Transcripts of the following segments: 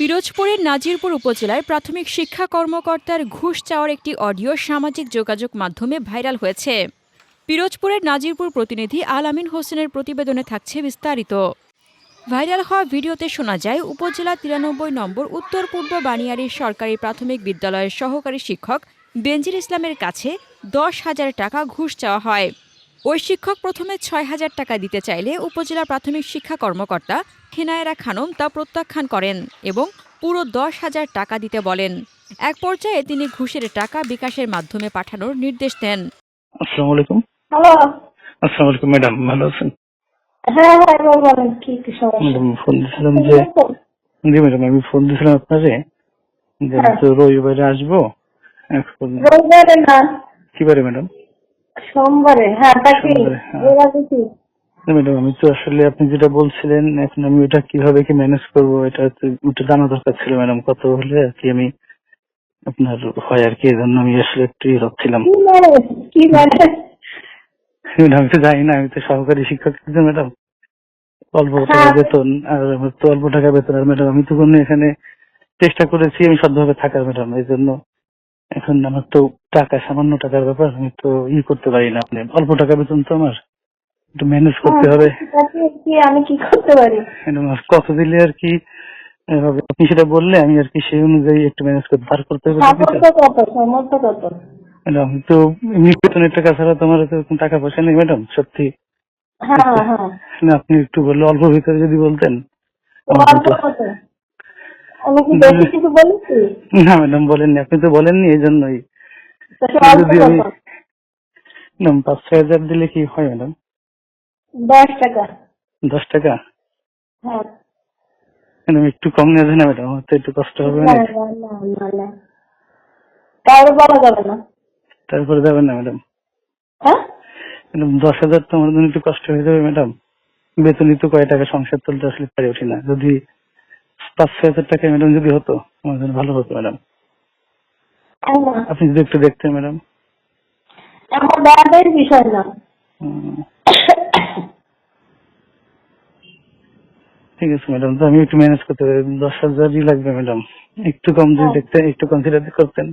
পিরোজপুরের নাজিরপুর উপজেলায় প্রাথমিক শিক্ষা কর্মকর্তার ঘুষ চাওয়ার একটি অডিও সামাজিক যোগাযোগ মাধ্যমে ভাইরাল হয়েছে। পিরোজপুরের নাজিরপুর প্রতিনিধি আল আমিন হোসেনের প্রতিবেদনে থাকছে বিস্তারিত। ভাইরাল হওয়া ভিডিওতে শোনা যায়, উপজেলা তিরানব্বই নম্বর উত্তর পূর্ব বানিয়ারীর সরকারি প্রাথমিক বিদ্যালয়ের সহকারী শিক্ষক বেনজির ইসলামের কাছে দশ হাজার টাকা ঘুষ চাওয়া হয়। ওই শিক্ষক প্রথমে ছয় হাজার টাকা দিতে চাইলে উপজেলা প্রাথমিক শিক্ষা কর্মকর্তা হেনায়েরা খানম তা প্রত্যাখ্যান করেন এবং পুরো দশ হাজার টাকা দিতে বলেন। এক পর্যায়ে তিনি ঘুষের টাকা বিকাশের মাধ্যমে পাঠানোর নির্দেশ দেন। আসসালামু আলাইকুম। হ্যালো। আসসালামু আলাইকুম ম্যাডাম ভালো আছেন? হ্যাঁ হ্যাঁ বলেন কি কি সমস্যা? ফোন দিয়েছিলাম যে জি ম্যাডাম আমি ফোন দিয়েছিলাম আপনারে যে রবিবারে আসব। রবিবারে না। কি বারে ম্যাডাম? সোমবারে হ্যাঁ হ্যাঁ। ম্যাডাম আমি তো আসলে আপনি যেটা বলছিলেন এখন আমি ওটা কীভাবে কি ম্যানেজ করব এটা ওটা জানা দরকার ছিল ম্যাডাম। কত হলে আর কি আমি আপনার হয় আর কি এই জন্য আমি আসলে একটু ইয়ে ভাবছিলাম কি মানে কি ম্যাডাম তো জানি না আমি তো সহকারী শিক্ষক ম্যাডাম। অল্প টাকা হ্যাঁ। বেতন আর আমার তো অল্প টাকা বেতন আর ম্যাডাম আমি তো কোনো এখানে চেষ্টা করেছি আমি সদ্যভাবে থাকার ম্যাডাম এই জন্য এখন আমার তো টাকা সামান্য টাকার ব্যাপার আমি তো ই করতে পারি না। আপনি অল্প টাকা বেতন তো আমার। একটু ম্যানেজ করতে হবে। কি- কি আমি কি করতে পারি? কত দিলে আর কি হবে? আপনি সেটা বললে আমি আর কি সেই অনুযায়ী একটু ম্যানেজ করতে পার করতে হবে ম্যাডাম আমি তো এমনি বেতনের টাকা ছাড়া তো আমার তো এরকম টাকা পয়সা নেই ম্যাডাম সত্যি। হ্যাঁ হ্যাঁ। না আপনি একটু বললে অল্প ভিতরে যদি বলতেন তো আমার অল্প তো- কত আমি কি বেশি কিছু বলেছি না ম্যাডাম বলেননি আপনি তো বলেননি এই জন্যই যদি আমি ম্যাডাম পাঁচ ছয় হাজার দিলে কি হয় ম্যাডাম? দশ টাকা। দশ টাকা? হ্যাঁ। ম্যাডাম একটু কম নেওয়া যায় না ম্যাডাম? আমার তো একটু কষ্ট হবে না বলা যাবে না। তারপরে যাবেন না ম্যাডাম। হ্যাঁ? ম্যাডাম দশ হাজার তো আমার জন্য একটু কষ্ট হয়ে যাবে ম্যাডাম। বেতনই তো কয় টাকা সংসার চলতে আসলে পারে উঠি না। যদি পাঁচ ছয় হাজার টাকা ম্যাডাম যদি হতো আমার জন্য ভালো হতো ম্যাডাম আপনি যদি একটু দেখতেন ম্যাডাম আমার দাদার বিষয় না। ঠিক আছে ম্যাডাম তো আমি একটু ম্যানেজ করতে পারি। দশ হাজারই লাগবে ম্যাডাম একটু কম যদি হ্যাঁ। দেখতেন একটু কনসিডার করতেন।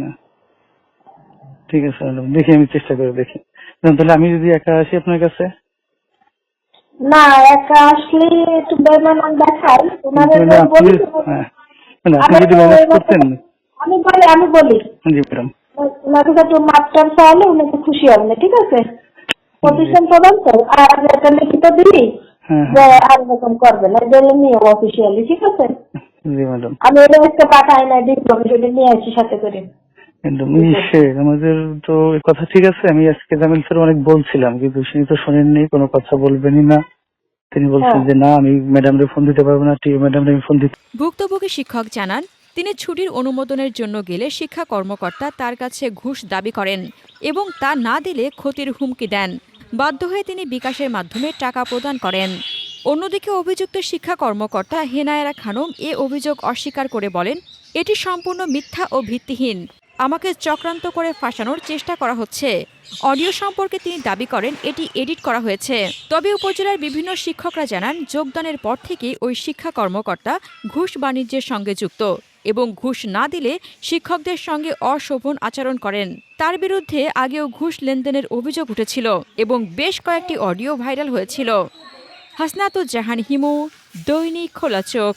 না। ঠিক আছে ম্যাডাম দেখি আমি চেষ্টা করে দেখি। তাহলে আমি যদি একা আসি আপনার কাছে? না একা আসলে একটু বেমানান দেখাই আপনি বলি আপনি যদি ম্যানেজ করতেন। আমি বলি আমি বলি। জি ম্যাডাম। ওনাকে একটু মাস্টার চাইলে উনি একটু খুশি হবেন ঠিক আছে? প্রতিষ্ঠান প্রদান তো আর একটা লিখিত দিলি হ্যাঁ যে হ্যাঁ আর এরকম করবে না দিলে নিয়ে অফিসিয়ালি ঠিক আছে? জি ম্যাডাম। আমি এটা আজকে পাঠাই না ডিপ্লোমা সেটা নিয়ে আসি সাথে করে। একদম। ইসে আমাদের তো কথা ঠিক আছে আমি আজকে জামিল স্যার অনেক বলছিলাম কিন্তু তিনি তো শোনেননি কোনো কথা বলবেনই না। তিনি বলছেন হ্যাঁ। যে না আমি ম্যাডামরে ফোন দিতে পারব না টিও ম্যাডামরে আমি ফোন দিতে ভুক্তভোগী শিক্ষক জানান তিনি ছুটির অনুমোদনের জন্য গেলে শিক্ষা কর্মকর্তা তার কাছে ঘুষ দাবি করেন এবং তা না দিলে ক্ষতির হুমকি দেন। বাধ্য হয়ে তিনি বিকাশের মাধ্যমে টাকা প্রদান করেন। অন্যদিকে অভিযুক্ত শিক্ষা কর্মকর্তা হেনায়েরা খানম এ অভিযোগ অস্বীকার করে বলেন এটি সম্পূর্ণ মিথ্যা ও ভিত্তিহীন। আমাকে চক্রান্ত করে ফাঁসানোর চেষ্টা করা হচ্ছে। অডিও সম্পর্কে তিনি দাবি করেন, এটি এডিট করা হয়েছে। তবে উপজেলার বিভিন্ন শিক্ষকরা জানান, যোগদানের পর থেকে ওই শিক্ষা কর্মকর্তা ঘুষ বাণিজ্যের সঙ্গে যুক্ত এবং ঘুষ না দিলে শিক্ষকদের সঙ্গে অশোভন আচরণ করেন। তার বিরুদ্ধে আগেও ঘুষ লেনদেনের অভিযোগ উঠেছিল এবং বেশ কয়েকটি অডিও ভাইরাল হয়েছিল। হাসনাতুজ্জাহান হিমু, দৈনিক খোলা চোখ।